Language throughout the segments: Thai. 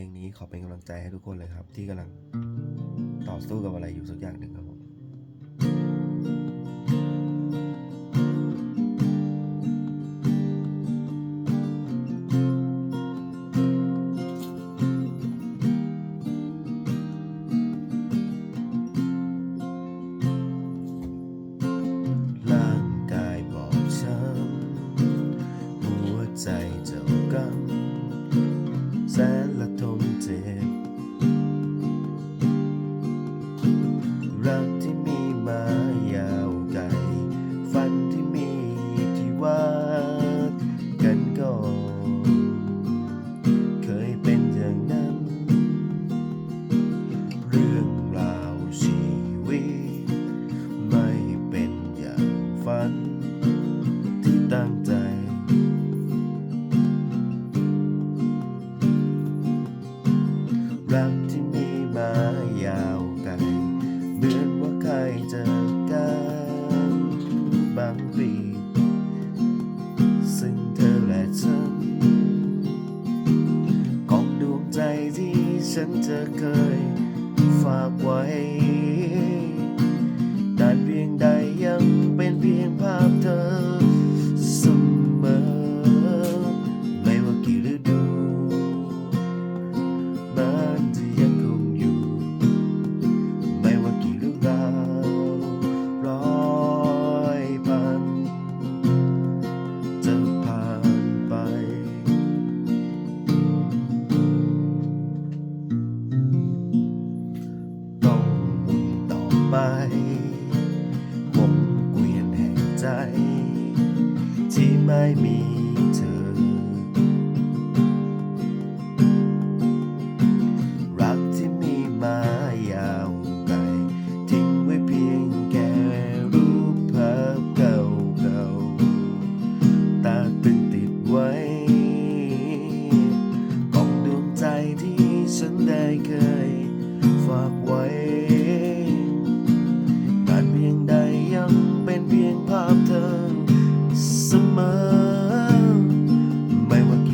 พลงนี้ขอเป็นกำลังใจให้ทุกคนเลยครับ ที่กำลังต่อสู้กับอะไรอยู่สักอย่างหนึ่งครับผมร่างกายบอบช้ำหัวใจ รี ซึ่งเธอและฉัน ของดวงใจที่ฉันจะเคย ผมเกวียนแห่งใจ ที่ไม่มี bem aqui.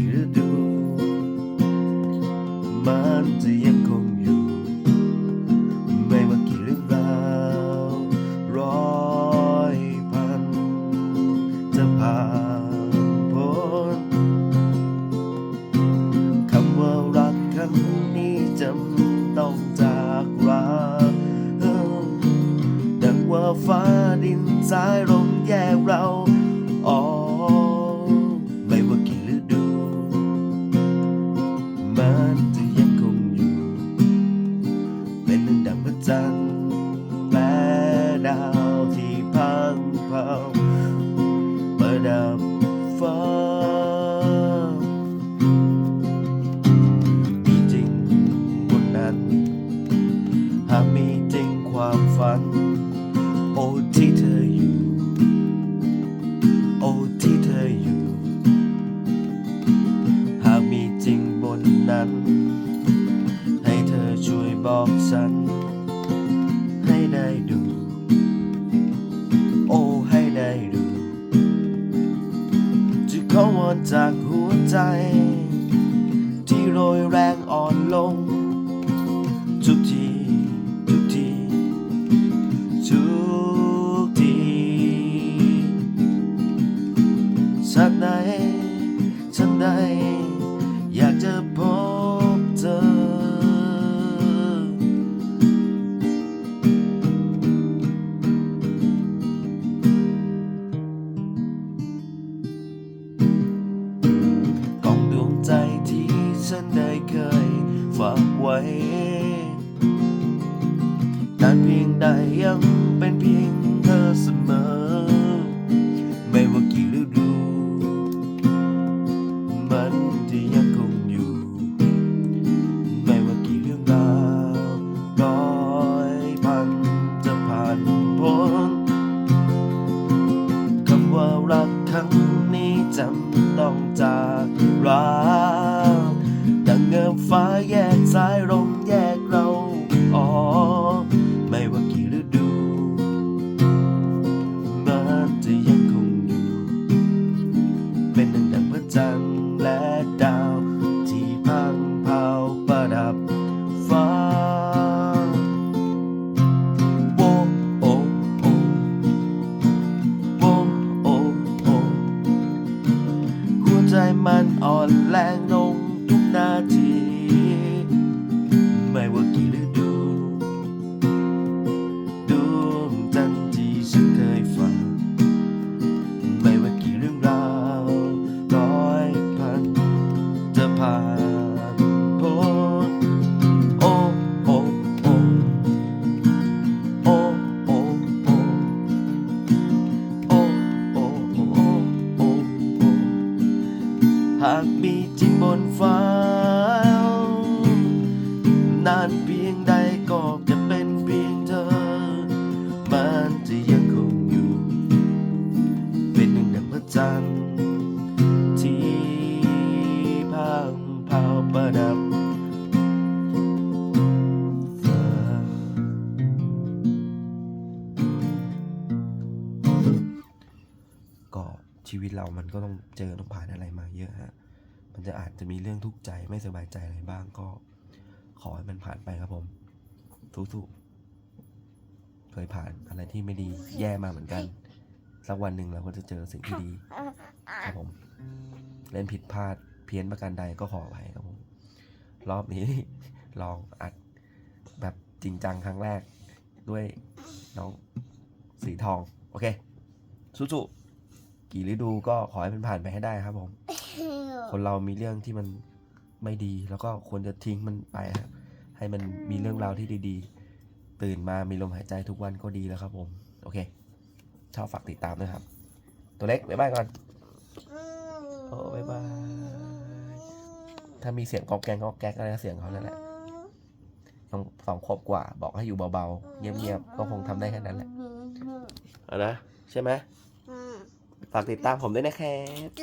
right. ชีวิตเรามันก็ต้องเจอต้องผ่านอะไรมาเยอะฮะ มันจะอาจจะมีเรื่องทุกข์ใจไม่สบายใจอะไรบ้างก็ ขอให้มันผ่านไปครับผมสู้ๆเคยผ่านอะไรที่ไม่ดีแย่มาเหมือนกัน สักวันหนึ่งเราก็จะเจอสิ่งที่ดีครับผม เล่นผิดพลาดเพี้ยนประการใดก็ขออภัยครับผม รอบนี้ ลองอัดแบบจริงจังครั้งแรกด้วยน้องสีทอง โอเคสู้ๆ กี่ฤดูก็ขอให้มันผ่านไปให้ได้ครับผม คนเรามีเรื่องที่มันไม่ดี แล้วก็ควรจะทิ้งมันไปครับ ให้มันมีเรื่องราวที่ดีๆ ตื่นมามีลมหายใจทุกวันก็ดีแล้วครับผม โอเค ชอบฝากติดตามด้วยครับ ตัวเล็กบ๊ายบายก่อน โอ้บ๊ายบาย ถ้ามีเสียงกอกแกงกอกแก๊กอะไรก็เสียงเขานั่นแหละต้องสองขวบกว่า บอกให้อยู่เบาๆ เงียบๆ ก็คงทำได้แค่นั้นแหละเอานะ ใช่ไหม ฝากติดตามผมด้วยนะครับ